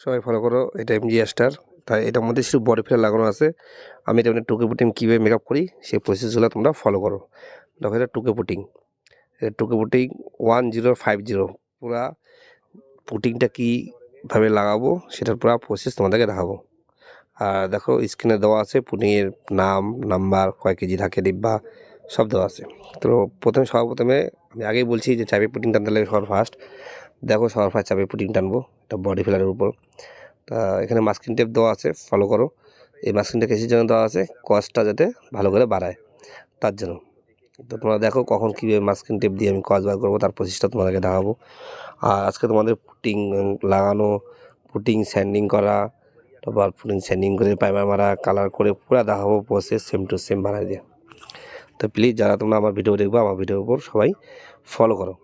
সবাই ফলো করো, এটা এমজি স্টার তাই এটার মধ্যে শুধু বডি ফিলার লাগানো আছে। আমি এটা মানে টুকে পুটিং কীভাবে মেকআপ করি, সেই প্রসেসগুলো তোমরা ফলো করো। দেখো এটা টুকে পুটিং। টুকে putting one zero five zero পুরা পুটিংটা কীভাবে লাগাবো, সেটার পুরো প্রসেস তোমাদেরকে দেখাবো। আর দেখো স্ক্রিনে দেওয়া আছে পুটিংয়ের নাম নাম্বার কয় কেজি থাকে, ডিব্বা, সব দেওয়া আছে। তো প্রথমে সবার প্রথমে আমি আগেই বলছি যে চাবি পুটিং টানতে লাগে সবার ফার্স্ট দেখো ফার্স্ট চাবি পুটিং টানবো, এটা বডি ফিলারের উপর। তা এখানে মাস্কিং টেপ দেওয়া আছে ফলো করো। এই মাস্কিংটা কিসের জন্য দেওয়া আছে? কস্টটা যাতে ভালো করে বাড়ায়, তার জন্য। তো তোমরা দেখো কখন কীভাবে মাস্কিং টেপ দিয়ে আমি কস বার করব, তার প্রসেসটা তোমাদেরকে দেখাবো। আর আজকে তোমাদের পুটিং লাগানো পুটিং স্যান্ডিং করা, তারপর পুটিং স্যান্ডিং করে পাইবার মারা কালার করে পুরো দেখাবো প্রসেস সেম টু সেম বানাই দিয়ে। তো প্লিজ যারা তোমরা আমার ভিডিও দেখব, আমার ভিডিওর উপর সবাই ফলো করো।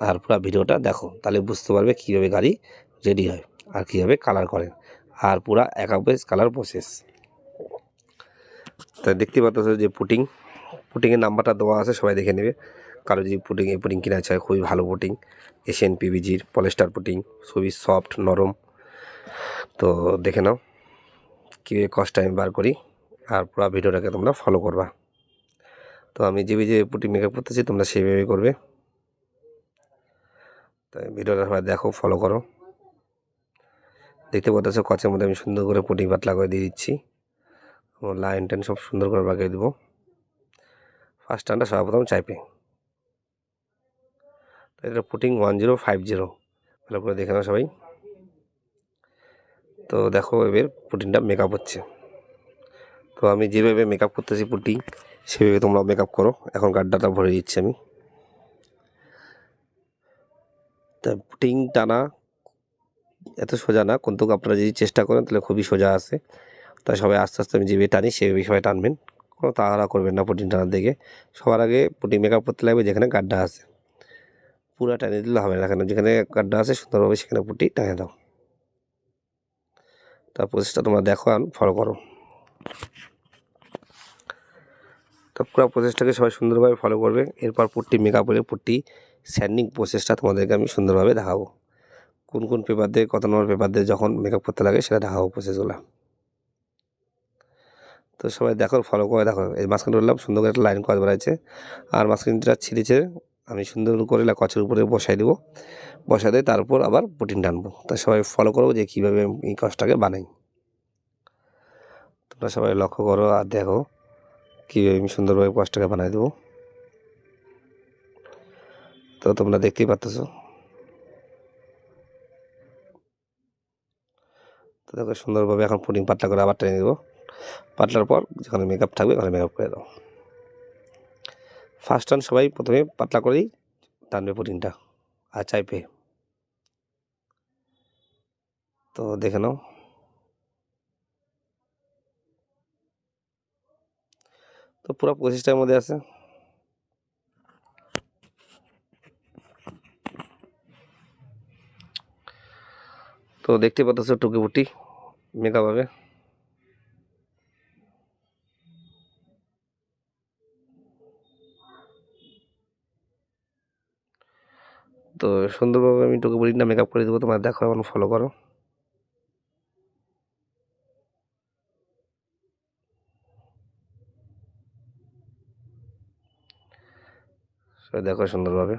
আর পুরো ভিডিওটা দেখো, তাহলে বুঝতে পারবে কীভাবে গাড়ি রেডি হয় আর কীভাবে কালার করে আর পুরা একাবেজ কালার প্রসেস তো দেখতে পাচ্ছ যে পুটিং পুটিংয়ের নাম্বারটা দেওয়া আছে, সবাই দেখে নেবে। কারও যদি পুটিং এই পুটিং কিনা চায়, খুবই ভালো পুটিং এশিয়ান পিভিজির পলেস্টার পুটিং খুবই সফট নরম। তো দেখে নাও কীভাবে কষ্ট আমি বার করি আর পুরো ভিডিওটাকে তোমরা ফলো করবা। তো আমি যেভাবে যে পুটিং মেকআপ করতেছি, তোমরা সেইভাবে করবে। ভিডিওটা সবাই দেখো ফলো করো। দেখতে পাচ্ছ কচের মধ্যে আমি সুন্দর করে পুটিং পাতলা করে দিয়ে দিচ্ছি। লাইন টাইন সব সুন্দর করে বাগিয়ে দেবো। ফার্স্ট টানটা সর্বপ্রথম চাইপে। তো এটা putting one zero five zero ভালো করে দেখে নাও সবাই। তো দেখো এবার পুটিংটা মেকআপ হচ্ছে। তো আমি যেভাবে মেকআপ করতেছি পুটিং সেভাবে তোমরা মেকআপ করো। এখন গাড্ডাটা ভরে দিচ্ছি আমি। তা পুটিং টানা এত সোজা না। কিন্তু আপনারা যদি চেষ্টা করেন, তাহলে খুবই সোজা আছে। তাই সবাই আস্তে আস্তে আমি যেভাবে টানি সেভাবে সবাই টানবেন। কোনো তাড়াহুড়া করবেন না পুটিং টানার দিকে। সবার আগে পুটিং মেকআপ করতে লাগবে যেখানে গাড্ডা আছে। পুরো টানিয়ে দিলে হবে না কেন? যেখানে গাড্ডা আছে, সুন্দরভাবে সেখানে পুটি টানিয়ে দাও। তার প্রসেসটা তোমরা দেখো আর ফলো করো। তো পুরো প্রসেসটাকে সবাই সুন্দরভাবে ফলো করবে। এরপর পুট্টি মেকআপ হলে পুট্টি স্যান্ডিং প্রসেসটা তোমাদেরকে আমি সুন্দরভাবে দেখাবো। কোন কোন পেপার দিয়ে, কত নম্বর পেপার দিয়ে যখন মেকআপ করতে লাগে সেটা দেখাবো প্রসেসগুলো তো সবাই দেখো ফলো করে দেখো। এই মাঝখানে বললাম সুন্দর করে একটা লাইন করা বেড়াচ্ছে আর মাঝখানটা ছিঁড়েছে, আমি সুন্দর করে কচের উপরে বসাই দেবো। বসাই দিয়ে তারপর আবার প্রোটিন টানবো তা সবাই ফলো করব যে কীভাবে এই কাজটাকে বানাই। তোমরা সবাই লক্ষ্য করো আর দেখো কীভাবে আমি সুন্দরভাবে কাজটাকে বানাই দেবো। তো তোমরা দেখতেই পাচ্ছ তো দেখো, সুন্দরভাবে এখন পুডিং পাতলা করে আবার টেনে দেবো পাতলার পর যেখানে মেকআপ থাকবে ওখানে মেকআপ করে দাও। ফার্স্ট টান সবাই প্রথমে পাতলা করেই টানবে পুডিংটা আর চাইপে। তো দেখে নাও। তো পুরো পঁচিশটার মধ্যে আছে। তো দেখতে পাচ্ছ টুকি বুটি মেকআপ হবে। তো সুন্দরভাবে আমি টুকি বুটিটা মেকআপ করে দেবো, তোমার দেখো, এখন ফলো করো। দেখো সুন্দরভাবে।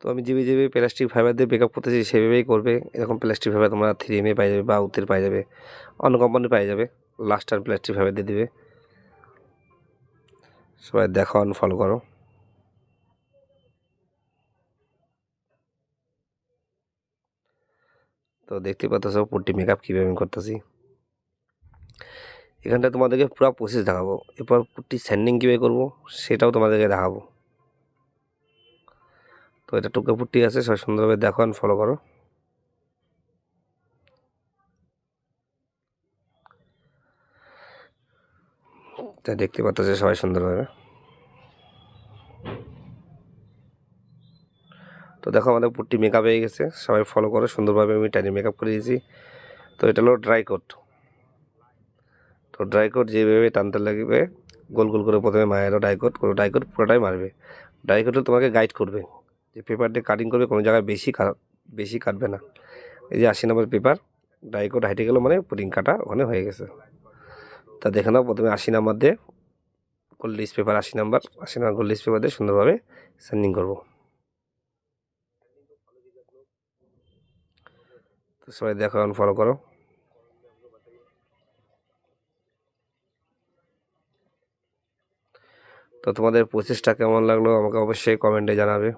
তো আমি যেভাবে যেভাবে প্লাস্টিক ফাইবার দিয়ে বেকআপ করতেছি সেভাবেই করবে। এরকম প্লাস্টিক ফাইবার তোমরা থ্রি এমে পাই যাবে বা উত্তের পাই যাবে। অন্য কোম্পানি পাই যাবে। লাস্টার প্লাস্টিক ফাইবার দিয়ে দিবে। সবাই দেখো অন ফলো করো। তো দেখতে পাচ্ছ পুট্টি মেকআপ কীভাবে আমি করতেছি। এখানটা তোমাদেরকে পুরো প্রসেস দেখাবো। এরপর পুট্টি স্যান্ডিং কীভাবে করব, সেটাও তোমাদেরকে দেখাবো। তো এটা টুকা পুট্টি আছে, সবাই সুন্দরভাবে দেখো ফলো করো। তা দেখতে পাচ্ছ সবাই সুন্দরভাবে। তো দেখো আমাদের পুট্টি মেকআপ হয়ে গেছে, সবাই ফলো করো, সুন্দরভাবে আমি টাইনি মেকআপ করে দিয়েছি। তো এটা হলো ড্রাই কোট তো ড্রাই কোট যেভাবে টানতে লাগবে, গোল গোল করে প্রথমে মায়েরও ডাইকট কোনো ডাইকট পুরোটাই মারবে। ডাইকটও তোমাকে গাইড করবে। যে পেপার দিয়ে কাটিং করবে কোনো জায়গায় বেশি বেশি কাটবে না। এই যে আশি নম্বর পেপার ডাইকট হাইটে গেলো মানে পুটিং কাটা ওখানে হয়ে গেছে। তা দেখে নাও, প্রথমে আশি নাম্বার দিয়ে গোল্ড লিস্ট পেপার আশি নাম্বার আশি নাম্বার গোল্ড লিস্ট পেপার দিয়ে সুন্দরভাবে সেন্ডিং করব। তো সবাই দেখো, এখন ফলো করো। তো তোমাদের প্রচেষ্টা কেমন লাগল আমাকে অবশ্যই কমেন্টে জানাবে।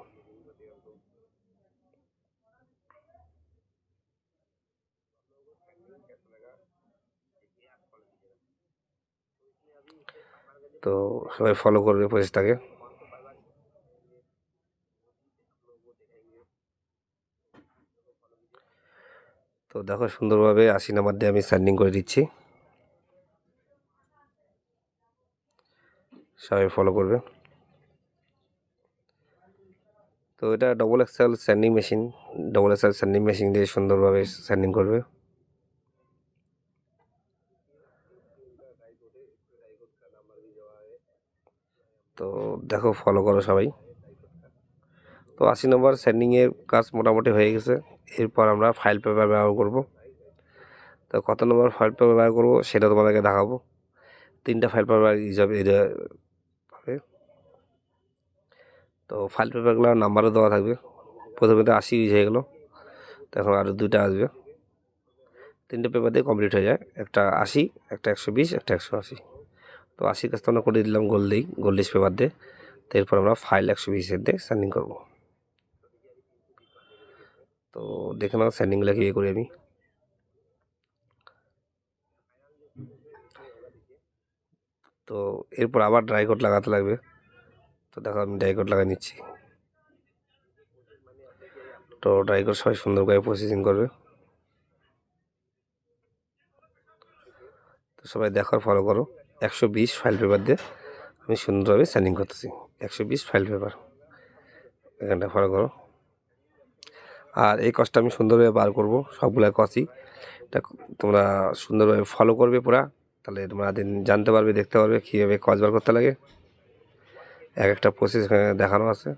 তো সবাই ফলো করবে প্রচেষ্টাকে তো দেখো সুন্দরভাবে আশি নাম্বার দিয়ে আমি স্যান্ডিং করে দিচ্ছি। সবাই ফলো করবে। তো এটা double axle sanding machine double axle sanding machine দিয়ে সুন্দরভাবে স্যান্ডিং করবে। তো দেখো ফলো করো সবাই। তো আশি নম্বর সেন্ডিংয়ের কাজ মোটামুটি হয়ে গেছে। এরপর আমরা ফাইল পেপার ব্যবহার করব। তো কত নম্বর ফাইল পেপার ব্যবহার করব সেটা তোমাদেরকে দেখাবো। তিনটা ফাইল পেপার হিসাবে এটা হবে। তো ফাইল পেপারগুলো নাম্বারও দেওয়া থাকবে। প্রথমে তো আশি হয়ে গেলো। তো এখন আরও দুইটা আসবে। তিনটে পেপার দিয়ে কমপ্লিট হয়ে যায়। একটা আশি, একটা একশো বিশ, একটা একশো আশি। তো আশি কাজটা আমরা করে দিলাম গোল দিই গোল্ডিশ পেপার দিয়ে। তো এরপর আমরা ফাইল একশো বিশের দিয়ে স্যান্ডিং করব। তো দেখে নাও স্যান্ডিংগুলো কীভাবে করি আমি। তো এরপর আবার ড্রাই কোট লাগাতে লাগবে। তো দেখো আমি ড্রাই কোট লাগাই নিচ্ছি। তো ড্রাই কোট সবাই সুন্দর করে প্রসেসিং করবে। তো সবাই দেখার ফলো করো। একশো বিশ ফাইল পেপার দিয়ে আমি সুন্দরভাবে স্যান্ডিং করতেছি। একশো বিশ ফাইল পেপার এখানটা ফলো করো। আর এই কষ্টটা আমি সুন্দরভাবে বার করব। সবগুলো কষই এটা তোমরা সুন্দরভাবে ফলো করবে পুরা। তাহলে তোমরা দিন জানতে পারবে, দেখতে পারবে কীভাবে কচ বার করতে লাগে। এক একটা প্রসেস দেখানো আছে।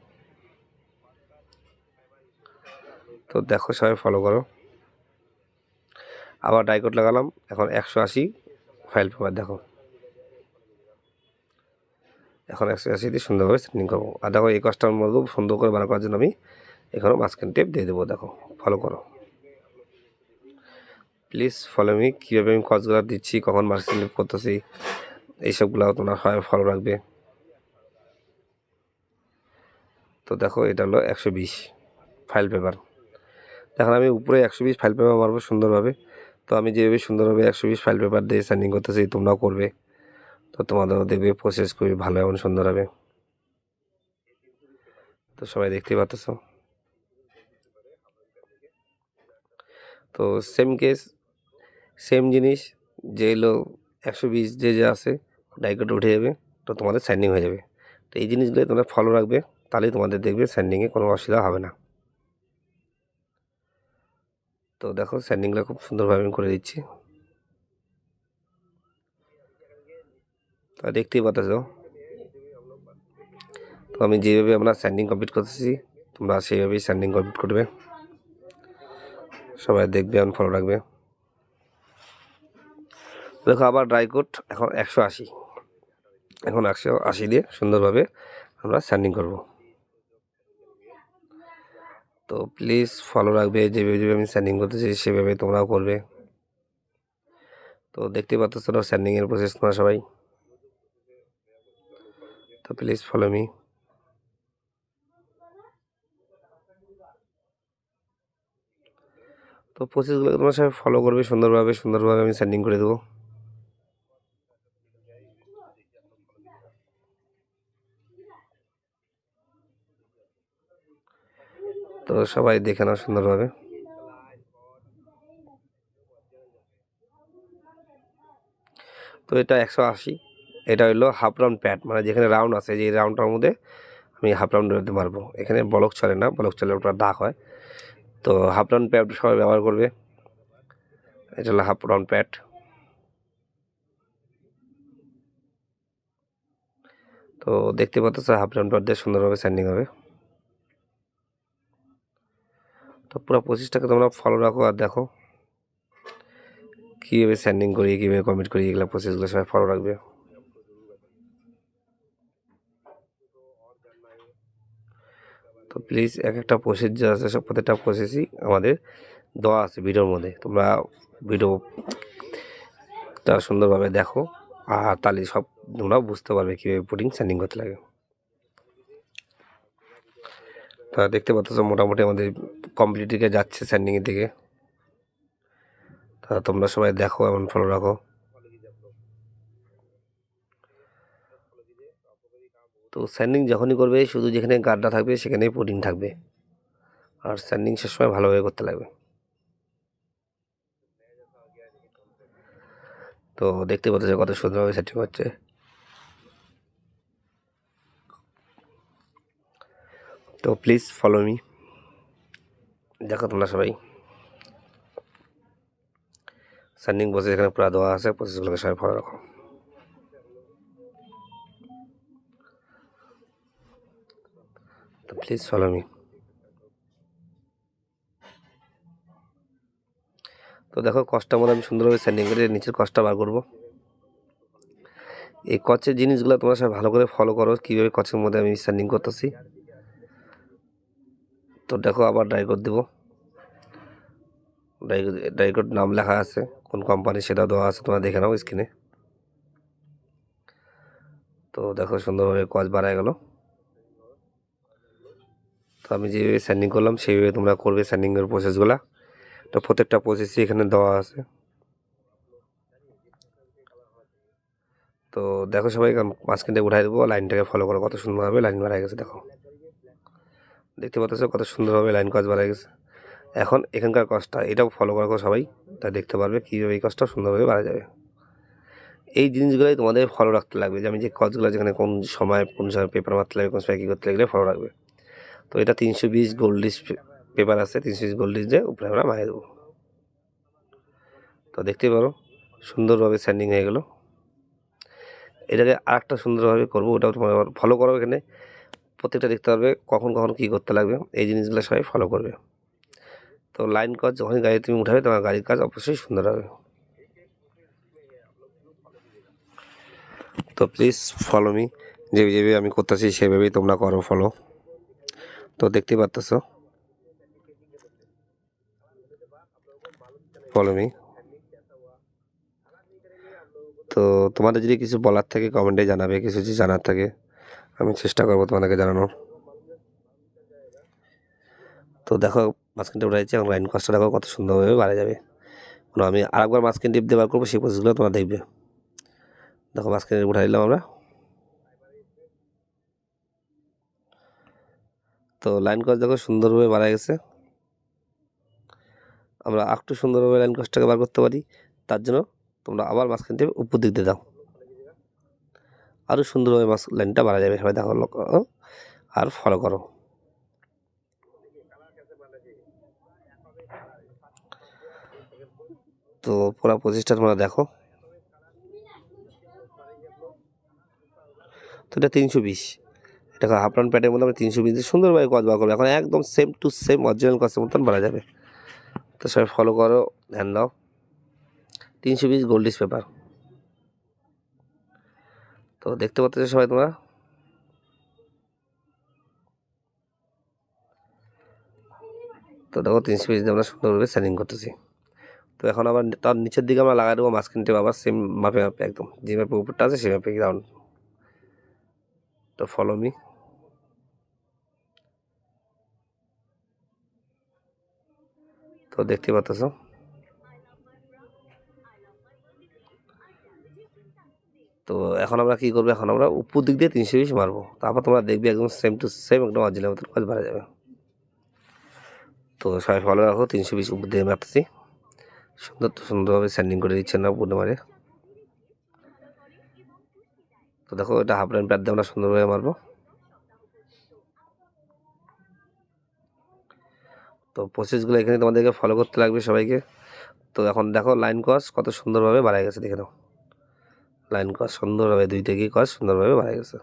তো দেখো সবাই ফলো করো। আবার ডাইকট লাগালাম। এখন একশো আশি ফাইল পেপার দেখো। এখন একশো আশি দিয়ে সুন্দরভাবে সেটিং করব। আর দেখো, এই কষ্টার মধ্যে সুন্দর করে করার জন্য আমি এখানেও মাঝখান টেপ দিয়ে দেবো, দেখো ফলো করো। প্লিজ ফলো মি কীভাবে আমি কচগুলো দিচ্ছি, কখন মার্কসিং লিপ করতেছি, এইসবগুলো তোমরা হয় ফলো রাখবে। তো দেখো, এটা হলো একশো বিশ ফাইল পেপার এখন আমি উপরে একশো বিশ ফাইল পেপার মারবো সুন্দরভাবে। তো আমি যেভাবে সুন্দরভাবে একশো বিশ ফাইল পেপার দিয়ে সেন্ডিং করতেছি, তোমরাও করবে। তো তোমাদেরও দেখবে প্রসেস খুবই ভালো এবং সুন্দর হবে। তো সবাই দেখতেই পাচ্ছ তো সেম কেস সেম জিনিস, যে হলো একশো বিশ, যে যে আছে ডাইকট উঠে যাবে, তো তোমাদের স্যান্ডিং হয়ে যাবে। তো এই জিনিসগুলো তোমরা ফলো রাখবে, তাহলেই তোমাদের দেখবে স্যান্ডিংয়ে কোনো অসুবিধা হবে না। তো দেখো স্যান্ডিংগুলো খুব সুন্দরভাবে আমি করে দিচ্ছি। তা দেখতেই পাচ্ছ তো আমি যেভাবে আমরা স্যান্ডিং কমপ্লিট করতেছি, তোমরা সেইভাবেই স্যান্ডিং কমপ্লিট করবে। সবাই দেখবে এবং ফলো রাখবে। দেখো, আবার ড্রাই কোট এখন একশো আশি। এখন একশো আশি দিয়ে সুন্দরভাবে আমরা স্যান্ডিং করব। তো প্লিজ ফলো রাখবে, যেভাবে যেভাবে আমি স্যান্ডিং করতেছি, সেভাবে তোমরাও করবে। তো দেখতে পাচ্ছ তোমরা স্যান্ডিংয়ের প্রসেস তোমরা সবাই। তো প্লিজ ফলো মি তো প্রসেসগুলো তোমরা সবাই ফলো করবে সুন্দরভাবে সুন্দরভাবে আমি সেন্ডিং করে দেবো। তো সবাই দেখে নাও সুন্দরভাবে। তো এটা একশো আশি। এটা হলো হাফ রাউন্ড প্যাড মানে যেখানে রাউন্ড আছে, যে রাউন্ডটার মধ্যে আমি হাফ রাউন্ড মারবো এখানে ব্লক চলে না ব্লক চলে ওটা দাগ হয়। তো হাফ রাউন্ড প্যাড সবাই ব্যবহার করবে। এটা হলো হাফ রাউন্ড প্যাড তো দেখতে পাচ্ছ হাফ ল্যাম্প ডট দিয়ে সুন্দরভাবে স্যান্ডিং হবে। তো পুরো প্রসেসটাকে তোমরা ফলো রাখো আর দেখো কীভাবে স্যান্ডিং করি, কীভাবে কমিট করি, এগুলো প্রসেসগুলো সবাই ফলো রাখবে। তো প্লিজ এক একটা প্রসেস যা আছে, সব প্রত্যেকটা প্রসেসই আমাদের দেওয়া আছে ভিডিওর মধ্যে। তোমরা ভিডিওটা সুন্দরভাবে দেখো আর তাহলে সব তোমরা বুঝতে পারবে কীভাবে পুডিং স্যান্ডিং করতে লাগে। তা দেখতে পাচ্ছ মোটামুটি আমাদের কমপ্লিট দিকে যাচ্ছে স্যান্ডিংয়ের দিকে। তা তোমরা সবাই দেখো এমন ফলো রাখো। তো স্যান্ডিং যখনই করবে, শুধু যেখানে গাড্ডা থাকবে, সেখানেই পুডিং থাকবে। আর স্যান্ডিং সবসময় ভালোভাবে করতে লাগবে। তো দেখতে পাচ্ছ কত সুন্দরভাবে সেটিং হচ্ছে। তো প্লিজ ফলো মি দেখো তোমরা সবাই। স্যান্ডিং বসে এখানে পুরো দেওয়া আছে প্রসেসগুলোকে সবাই ফলো রাখো। প্লিজ ফলো মি তো দেখো কষ্টটা মধ্যে আমি সুন্দরভাবে স্যান্ডিং করে নিচের কষ্টটা বার করব। এই কচের জিনিসগুলো তোমরা সবাই ভালো করে ফলো করো, কীভাবে কচের মধ্যে আমি স্যান্ডিং করতেছি। তো দেখো আবার ড্রাই কোড দেবো। ড্রাই ড্রাই কোড নাম লেখা আছে, কোন কোম্পানি সেটা দেওয়া আছে, তোমরা দেখে নাও স্ক্রিনে তো দেখো সুন্দরভাবে কচ বাড়ায় গেল। তো আমি যেভাবে স্যান্ডিং করলাম, সেইভাবে তোমরা করবে স্যান্ডিংয়ের প্রসেসগুলো তো প্রত্যেকটা প্রসেসই এখানে দেওয়া আছে। তো দেখো সবাই মাঝখানটা উঠাই দেবো। লাইনটাকে ফলো করো, কত সুন্দরভাবে লাইন বাড়ায় গেছে, দেখো। দেখতে পাচ্ছ কত সুন্দরভাবে লাইন কাজ বাড়ায় গেছে। এখন এখানকার কষ্টটা এটাও ফলো করো সবাই, তা দেখতে পারবে কীভাবে এই কষ্টটা সুন্দরভাবে বাড়া যাবে। এই জিনিসগুলোই তোমাদের ফলো রাখতে লাগবে। যে আমি যে কাজগুলো যেখানে কোন সময় কোন সময় পেপার মারতে লাগবে, কোন সময় কী করতে লাগলে ফলো রাখবে। তো এটা তিনশো বিশ গোল্ড লিস্ট পেপার আছে, তিনশো বিশ গোল্ড লিস্ট দিয়ে উপরে আমরা মারিয়ে দেবো। তো দেখতে পারো, সুন্দরভাবে স্যান্ডিং হয়ে গেলো। এটাকে আরেকটা সুন্দরভাবে করব, ওটাও তোমার ফলো করো এখানে। প্রত্যেকটা দেখতে পারবে কখন কখন কী করতে লাগবে, এই জিনিসগুলো সবাই ফলো করবে। তো লাইন কাজ যখনই গাড়ি তুমি উঠাবে, তোমার গাড়ির কাজ অবশ্যই সুন্দর হবে। তো প্লিজ ফলো মি যেভাবে আমি করতেছি সেভাবেই তোমরা করো ফলো তো দেখতে পারতেছ। ফলোমি তো তোমাদের যদি কিছু বলার থাকে কমেন্টে জানাবে, কিছু যদি জানার থাকে, আমি চেষ্টা করব তোমাদেরকে জানানোর। তো দেখো মাঝখান টিপ উঠাইছি এবং লাইন কষ্ট দেখো কত সুন্দরভাবে বাড়া যাবে। আমি আরেকবার মাঝখান টিপ দিয়ে বার করব, সেই প্রসেসগুলো তোমরা দেখবে। দেখো, মাঝখানে উঠাই দিলাম আমরা। তো লাইন কস দেখো সুন্দরভাবে বাড়া গেছে। আমরা একটু সুন্দরভাবে লাইন কসটাকে বার করতে পারি। তার জন্য তোমরা আবার মাঝখান থেকে উপর দিক দিয়ে দাও। আরও সুন্দরভাবে মাছ লাইনটা বাড়া যাবে। সবাই দেখো আর ফলো করো। তো পুরো পঁচিশটা তোমরা দেখো। তো এটা তিনশো বিশ। এটা হাফ রান প্যাটের মধ্যে আমরা তিনশো বিশ সুন্দরভাবে কচ বার করব। এখন একদম সেম টু সেম অরিজিনাল কচের মতন বাড়া যাবে। তো সবাই ফলো করো, ধ্যান দাও। তিনশো বিশ গোল্ডিস পেপার তো দেখতে পাচ্ছ সবাই তোমরা? তো দেখো তিনশো পিস দিয়ে আমরা সুন্দরভাবে সেলিং করতেছি। তো এখন আবার তার নিচের দিকে আমরা লাগাই দেবো মাঝখান আবার সেম মাপে মাপে একদম যে মাপে উপরটা আছে সেই মাপে গ্রাউন্ড তো ফলো মি তো দেখতে পাচ্ছ তো এখন আমরা কী করব? এখন আমরা উপর দিক দিয়ে তিনশো বিশ মারবো। তারপর তোমরা দেখবে একদম সেম টু সেম একদম অরিজিনাল মতন কাজ বাড়া যাবে। তো সবাই ফলো রাখো, তিনশো বিশ উপর দিয়ে মারতেছি। সুন্দর তো সুন্দরভাবে স্যান্ডিং করে দিচ্ছেন না উপরে মারে। তো দেখো এটা হাফ লাইন প্যাড দিয়ে আমরা সুন্দরভাবে মারবো। তো প্রসেসগুলো এখানে তোমাদেরকে ফলো করতে লাগবে সবাইকে। তো এখন দেখো লাইন কস কত সুন্দরভাবে বাড়ায় গেছে, দেখে নাও। লাইন কস সুন্দরভাবে, দুই থেকে কস সুন্দরভাবে বাড়ায় গেছে।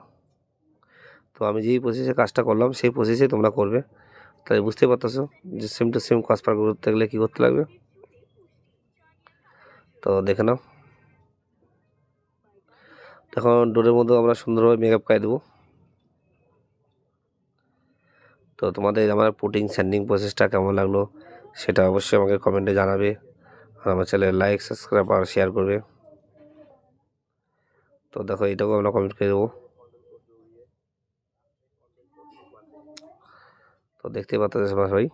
তো আমি যেই প্রসেসে কাজটা করলাম, সেই প্রসেসে তোমরা করবে। তাহলে বুঝতে পারতেছো যে সেম টু সেম কাজ পার করতে গেলে কী করতে লাগবে। তো দেখে নাও। এখন ডোরের মধ্যে আমরা সুন্দরভাবে মেকআপ করে দেবো। তো তোমাদের আমার পুটিং স্যান্ডিং প্রসেসটা কেমন লাগল সেটা অবশ্যই আমাকে কমেন্টে জানাবে আর আমার চ্যানেল লাইক সাবস্ক্রাইব আর শেয়ার করবে। তো দেখো এটাকেও আমরা কমেন্ট করে দেবো। তো দেখতে পাচ্ছ ভাই।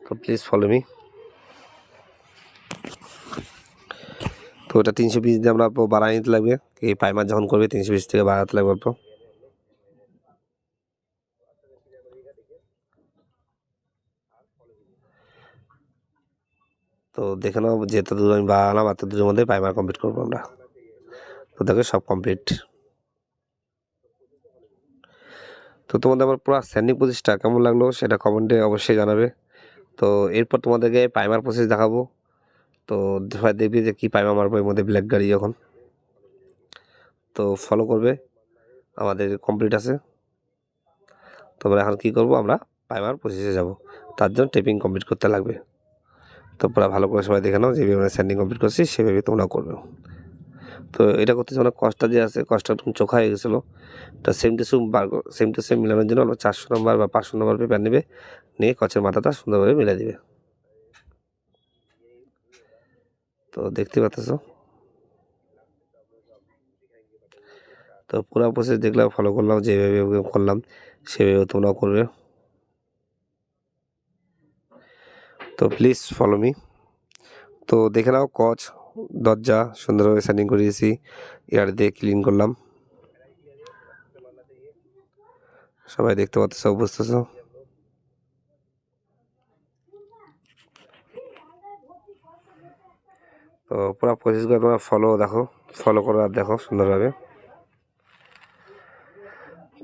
তো প্লিজ ফলো মি তো ওটা তিনশো পিস দিয়ে আমরা বাড়াই নিতে লাগবে। এই পাইমার যখন করবে, তিনশো পিস থেকে বাড়াতে লাগবে অল্প তো দেখে নাও যেতে দূর আমি বাড়ালাম এত দূরের মধ্যে পাইমার কমপ্লিট করব আমরা। তো দেখো, সব কমপ্লিট তো তোমাদের আমার পুরো স্যান্ডিং প্রসেসটা কেমন লাগল, সেটা কমেন্টে অবশ্যই জানাবে। তো এরপর তোমাদেরকে পাইমার প্রসেস দেখাবো। তো সবাই দেখবি যে কী পাইমার মারবো, এর মধ্যে ব্ল্যাক গাড়ি যখন। তো ফলো করবে। আমাদের কমপ্লিট আছে। তোমরা এখন কী করব আমরা? পাইমার প্রসেসে যাব। তার জন্য টেপিং কমপ্লিট করতে লাগবে। তো পুরো ভালো করে সবাই দেখে নাও যেভাবে আমরা স্যান্ডিং কমপ্লিট করছি, সেভাবে তোমরা করবে। তো এটা করতে অনেক কষ্ট যে আছে, কষ্ট একটু চোখা হয়ে গেছিল। তো সেম টু সেম বার সেম টু সেম মিলানোর জন্য আমরা চারশো নম্বর বা পাঁচশো নম্বর পেপার নেবে। নিয়ে কচের মাথাটা সুন্দরভাবে মিলে দিবে। তো দেখতে পাচ্ছ? তো পুরো প্রসেস দেখলাম ফলো করলাম, যেভাবে করলাম, সেভাবে তোমরাও করবে। তো প্লিজ ফলো মি তো দেখে নাও, কচ, দরজা সুন্দরভাবে স্যান্ডিং করিয়েছি, এয়ার দিয়ে ক্লিন করলাম। সবাই দেখতে পাচ্ছ বুঝতেছ তো পুরো প্রসেসগুলো তোমরা ফলো দেখো ফলো করো আর দেখো সুন্দরভাবে।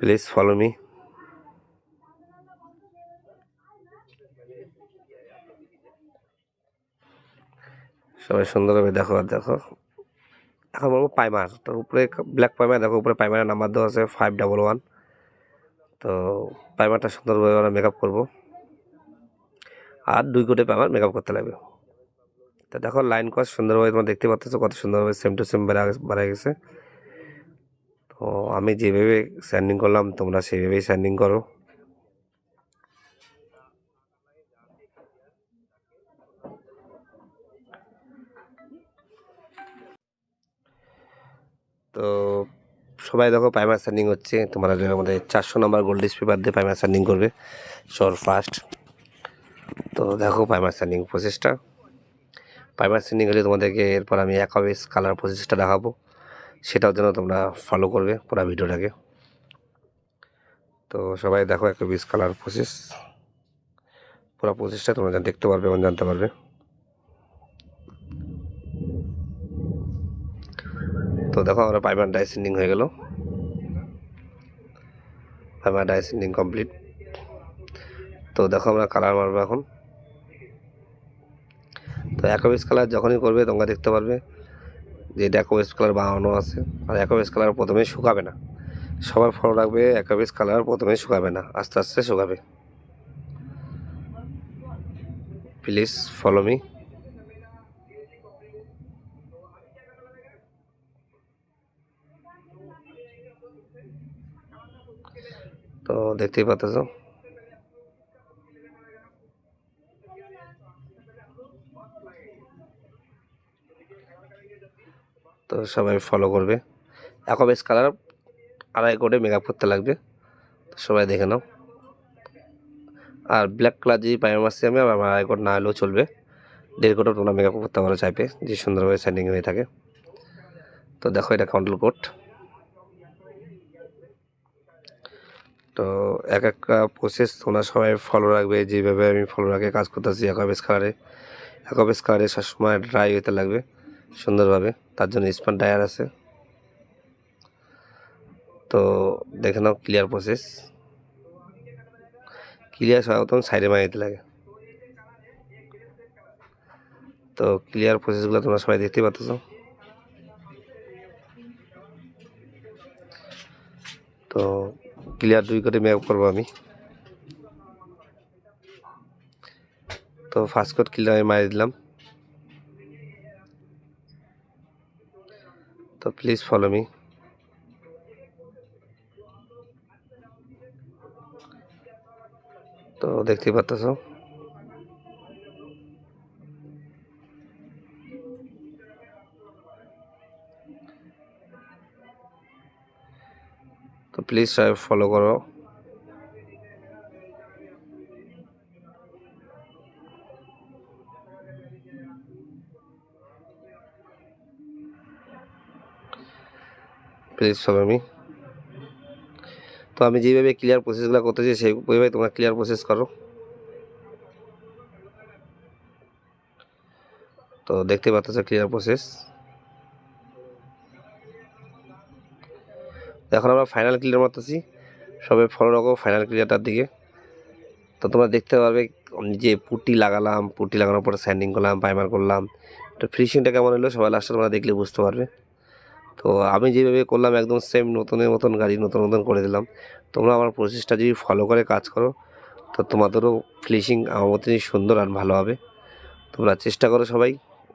প্লিজ ফলো মি সবাই সুন্দরভাবে দেখো আর দেখো। এখন বলব পাইমার তার উপরে ব্ল্যাক পাইমার দেখো উপরে পাইমারের নাম্বার দেওয়া আছে ফাইভ ডাবল ওয়ান তো পাইমারটা সুন্দরভাবে আমরা মেকআপ করব। আর দুই কোটে পাইমার মেকআপ করতে লাগবে। তা দেখো লাইন কস সুন্দরভাবে তোমরা দেখতে পাচ্ছ কত সুন্দরভাবে সেম টু সেম বেড়া বেড়ে গেছে। তো আমি যেভাবে স্যান্ডিং করলাম, তোমরা সেইভাবেই স্যান্ডিং করো। তো, সবাই দেখো প্রাইমার স্যান্ডিং হচ্ছে। তোমরা আমাদের চারশো নম্বর গোল্ডিস পেপার দিয়ে প্রাইমার স্যান্ডিং করবে সর ফার্স্ট তো দেখো প্রাইমার স্যান্ডিং প্রসেসটা প্রাইমার স্যান্ডিং হলে তোমাদেরকে এরপর আমি একাবেস কালার প্রসেসটা দেখাবো। সেটাও যেন তোমরা ফলো করবে পুরো ভিডিওটাকে। তো সবাই দেখো একাবেস কালার প্রসেস পুরো প্রসেসটা তোমরা দেখতে পারবে এবং জানতে পারবে। তো দেখো আমরা পাইমার ডাইসেন্ডিং হয়ে গেল। পাইমার ডাইসেন্ডিং কমপ্লিট তো দেখো আমরা কালার মারবো এখন। তো অ্যাকোবেস কালার যখনই করবে তোমরা দেখতে পারবে। যে এটা অ্যাকোবেস কালার বানানো আছে, আর অ্যাকোবেস কালার প্রথমে শুকাবে না। সবার ফলো রাখবে অ্যাকোবেস কালার প্রথমে শুকাবে না, আস্তে আস্তে শুকাবে। প্লিজ ফলো মি তো দেখতেই পাচ্ছ তো সবাই ফলো করবে। অ্যাকোবেস কালার আড়াই কোটে মেকআপ করতে লাগবে। তো সবাই দেখে নাও। আর ব্ল্যাক কালার যদি পাইমার মাসে আমি আমার আড়াই কোট না হলেও চলবে। দেড় কোটও তোমরা মেকআপ করতে পারো চাইবে যে সুন্দরভাবে স্যান্ডিং হয়ে থাকে। তো দেখো এটা কন্ট্রোল কোট তো এক একটা প্রসেস তোমরা সবাই ফলো রাখবে। যেভাবে আমি ফলো রাখে কাজ করতেছি অ্যাকোবেস কালারে অ্যাকোবেস কালারে সবসময় ড্রাই হতে লাগবে। সুন্দরভাবে, তার জন্য স্পান টায়ার আছে। তো দেখে নাও ক্লিয়ার প্রসেস ক্লিয়ার তখন সাইডে মারি দিতে লাগে। তো ক্লিয়ার প্রসেসগুলো তোমরা সবাই দেখতে পাচ্ছ তো ক্লিয়ার দুই করে ম্যাপ করব আমি। তো ফার্স্ট কোড ক্লিয়ার আমি মারি দিলাম। তো প্লিজ ফলো মি তো দেখতেই পাচ্ছ? তো প্লিজ সবাই ফলো করো। প্লিজ ফলো মি তো আমি যেভাবে ক্লিয়ার প্রসেসগুলো করতে করতেছি সেইভাবে তোমরা ক্লিয়ার প্রসেস করো। তো দেখতে পাচ্ছ ক্লিয়ার প্রসেস এখন আমরা ফাইনাল ক্লিয়ার মারতেছি। সবাই ফলো রাখো ফাইনাল ক্লিয়ারটার দিকে। তো তোমরা দেখতে পারবে, আমি যে পুটি লাগালাম, পুটি লাগানোর পরে স্যান্ডিং করলাম প্রাইমার করলাম। তো ফিনিশিংটা কেমন হলো সবাই লাস্টে তোমরা দেখলে বুঝতে পারবে। তো আমি যেভাবে করলাম, একদম সেম নতুনের মতন গাড়ি নতুন নতুন করে দিলাম। তোমরা আমার প্রসেসটা যদি ফলো করে কাজ করো, তো তোমাদেরও ফিনিশিং আমার মতনই সুন্দর আর ভালো হবে। তোমরা চেষ্টা করো সবাই,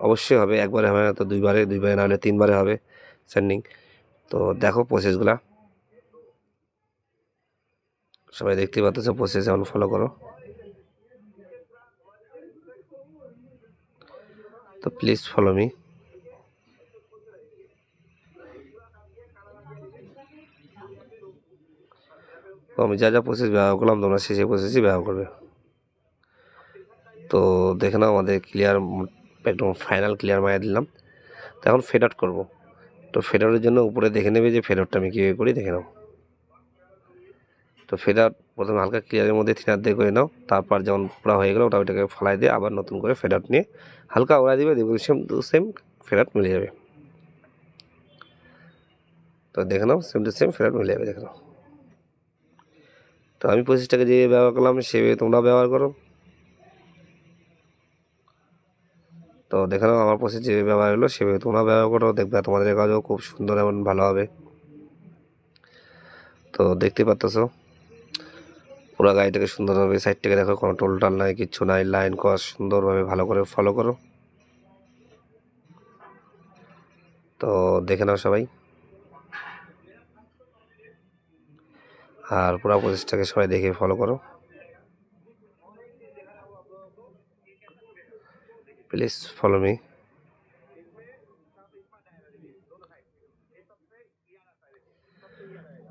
অবশ্যই হবে, একবারে হবে না তো দুইবারে দুইবারে না হলে তিনবারে হবে স্যান্ডিং তো দেখো প্রসেসগুলা সবাই দেখতে পাচ্ছ প্রসেস যেমন ফলো করো। তো প্লিজ ফলো মি তো আমি যা যা প্রসেস ব্যবহার করলাম, তোমরা সে সেই প্রসেসই ব্যবহার করবে। তো দেখে নাও আমাদের ক্লিয়ার একদম ফাইনাল ক্লিয়ার মায়া দিলাম। তো এখন ফেড আউট করব। তো ফেড আউটের জন্য উপরে দেখে নেবে যে ফেড আউটটা আমি কীভাবে করি, দেখে নাও। তো ফেড আউট প্রথমে হালকা ক্লিয়ারের মধ্যে থিনার দিয়ে করে নাও। তারপর যখন পুরো হয়ে গেলো, ওটা ওইটাকে ফলাই দিয়ে আবার নতুন করে ফেড আউট নিয়ে হালকা ওরা দিবে, দেখবে same to same fade out মিলে যাবে। তো দেখে নাও same to same fade out মিলে যাবে, দেখে নাও। তো আমি প্রসেসটাকে যে ব্যবহার করলাম সেভাবে তোমরা ব্যবহার করো। তো দেখে নাও আমার প্রসেস যে ব্যবহার হলো সেভাবে তোমরা ব্যবহার করো, দেখবে তোমাদের কাজও খুব সুন্দর এবং ভালো হবে। তো দেখতে পাচ্ছ পুরো গাড়িটাকে সুন্দরভাবে সাইড থেকে দেখো, কোনো টোল টাল নাই, কিচ্ছু নাই লাইন কস সুন্দরভাবে ভালো করে ফলো করো। তো দেখে নাও সবাই। আর পুরো প্রসেসটাকে সবাই দেখে ফলো করো। প্লিজ ফলো মি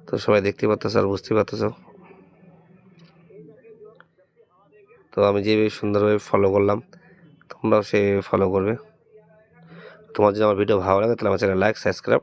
তো সবাই দেখতে পাচ্ছ আর বুঝতে পারতেছ। তো আমি যেভাবে সুন্দরভাবে ফলো করলাম, তোমরাও সে ফলো করবে। তোমার যদি আমার ভিডিও ভালো লাগে তাহলে আমার চ্যানেল লাইক সাবস্ক্রাইব